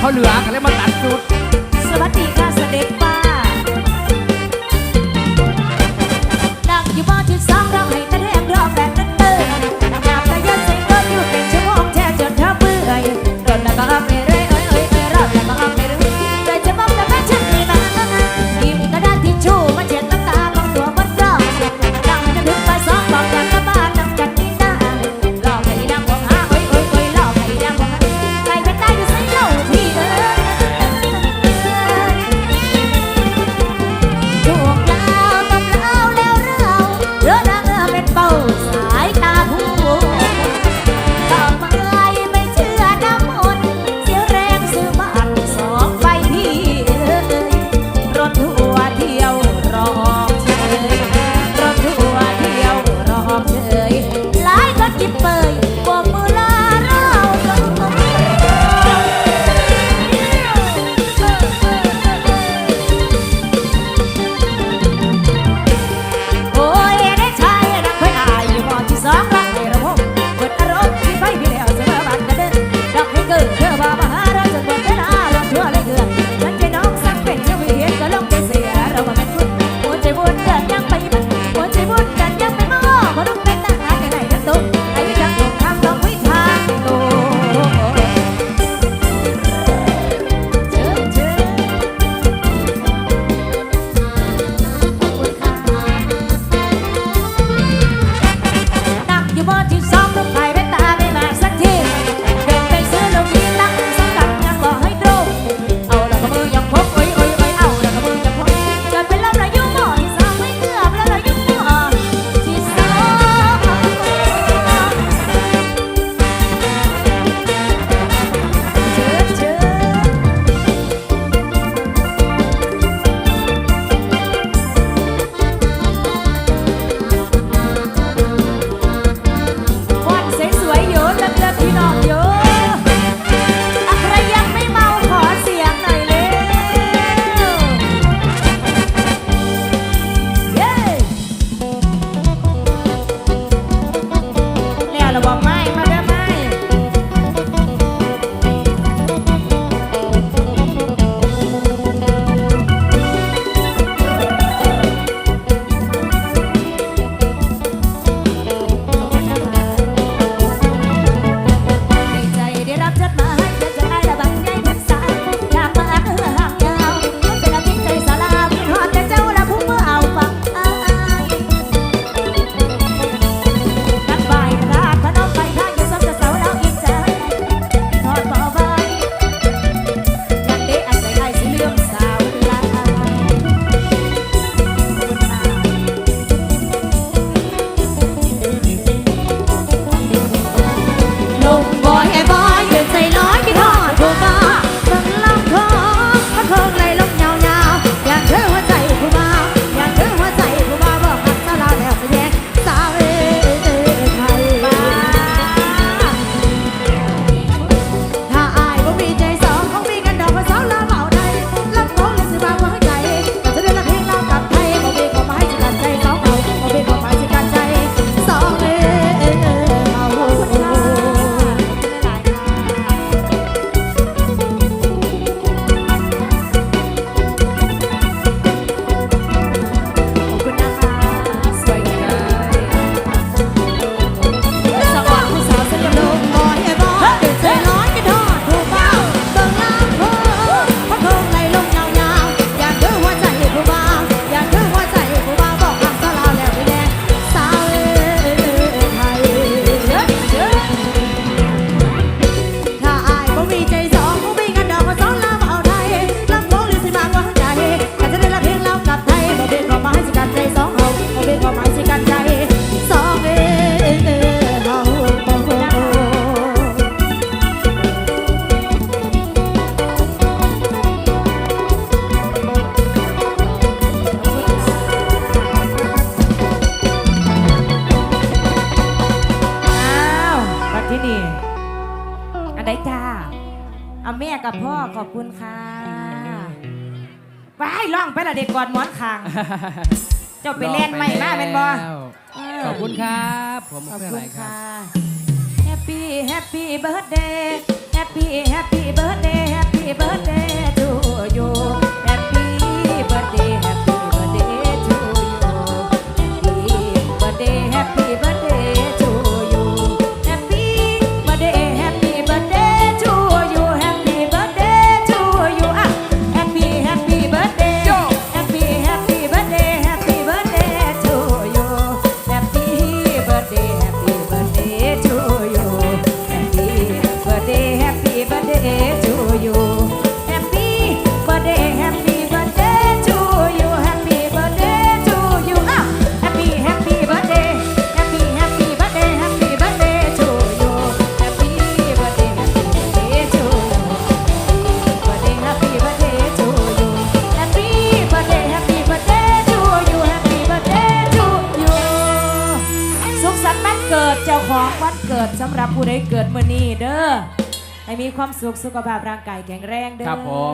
เขาเหลือก็เลยมาตัดสุด อันใดจ้า เอาแม่กับพ่อขอบคุณค่ะไปายร้องไปละเด็กกอดหมอนคาง เจ้าไปเล่นไม่มาเป็นบอขอบคุณครับ ผมขอบคุณค่ะ Happy Happy Birthday Happy Happy Birthday Happy Birthday to you วันเกิดสำหรับผู้ใดเกิดมื้อนี้เด้อให้มีความสุขสุขภาพร่างกายแข็งแรงเด้อครับผม